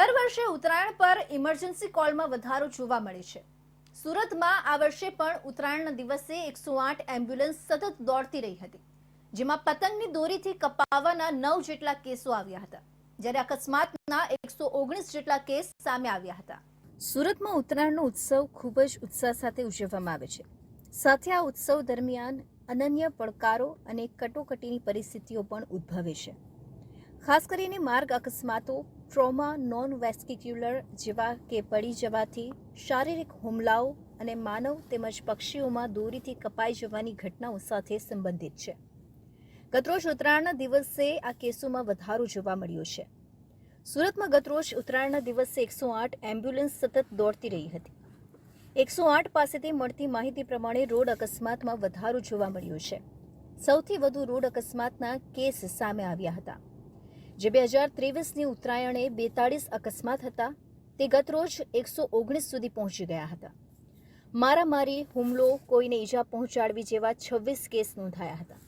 દર વર્ષે ઉત્તરાયણ પર ઇમરજન્સી કોલમાં વધારો જોવા મળે છે. સુરતમાં આ વર્ષે પણ ઉત્તરાયણના દિવસે એકસો આઠ એમ્બ્યુલન્સ સતત દોડતી રહી હતી, જેમાં પતંગની દોરીથી કપાવાના નવ જેટલા કેસો આવ્યા હતા, જ્યારે અકસ્માતના એકસો ઓગણીસ જેટલા કેસ સામે આવ્યા હતા. સુરતમાં ઉત્તરાયણનો ઉત્સવ ખૂબ જ ઉત્સાહ સાથે ઉજવવામાં આવે છે. સાથે આ ઉત્સવ દરમિયાન અનન્ય પડકારો અને કટોકટીની પરિસ્થિતિઓ પણ ઉદ્ભવે છે. ખાસ કરીને માર્ગ અકસ્માતો, ટ્રોમા નોન વેસ્કિક્યુલર જેવા કે પડી જવાથી શારીરિક હુમલાઓ અને માનવ તેમજ પક્ષીઓમાં દોરીથી કપાઈ જવાની ઘટનાઓ સાથે સંબંધિત છે. ગતરોજ ઉત્તરાયણના દિવસે આ કેસોમાં વધારો જોવા મળ્યો છે. સુરતમાં ગતરોજ ઉત્તરાયણના દિવસે એકસો આઠ એમ્બ્યુલન્સ સતત દોડતી રહી હતી. એકસો આઠ પાસેથી મળતી માહિતી પ્રમાણે રોડ અકસ્માતમાં વધારો જોવા મળ્યો છે. સૌથી વધુ રોડ અકસ્માતના કેસ સામે આવ્યા હતા. જે બે હજાર ત્રેવીસની ઉત્તરાયણે બેતાળીસ અકસ્માત હતા. તે ગત રોજ એકસો ઓગણીસ સુધી પહોંચી ગયા હતા. મારામારી, હુમલો કોઈને ઈજા પહોંચાડવી જેવા છવ્વીસ કેસ નોંધાયા હતા.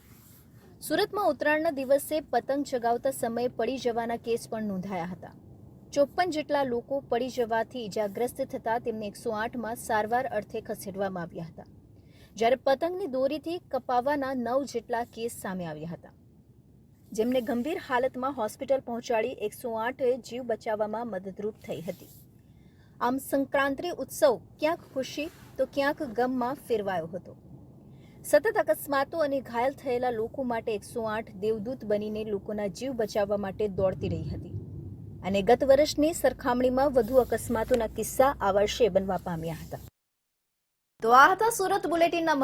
સુરતમાં ઉત્તરાયણના દિવસે પતંગ ચગાવતા સમયે પડી જવાના કેસ પણ નોંધાયા હતા. ચોપ્પન જેટલા લોકો પડી જવાથી ઈજાગ્રસ્ત થતા તેમને એકસો આઠમાં સારવાર અર્થે ખસેડવામાં આવ્યા હતા. જ્યારે પતંગની દોરીથી કપાવાના નવ જેટલા કેસ સામે આવ્યા હતા. જેમને ગંભીર હાલતમાં હોસ્પિટલ પહોંચાડી એકસો આઠે જીવ બચાવવામાં મદદરૂપ થઈ હતી. આમ સંક્રાંતિ ઉત્સવ ક્યાંક ખુશી તો ક્યાંક ગમમાં ફેરવાયો હતો. સતત અકસ્માતો અને ઘાયલ થયેલા લોકો માટે એકસો આઠ દેવદૂત બનીને લોકોના જીવ બચાવવા માટે દોડતી રહી હતી. અને ગત વર્ષની સરખામણીમાં વધુ અકસ્માતોના કિસ્સા આ વર્ષે બનવા પામ્યા હતા. તો આ હતા સુરત બુલેટિનના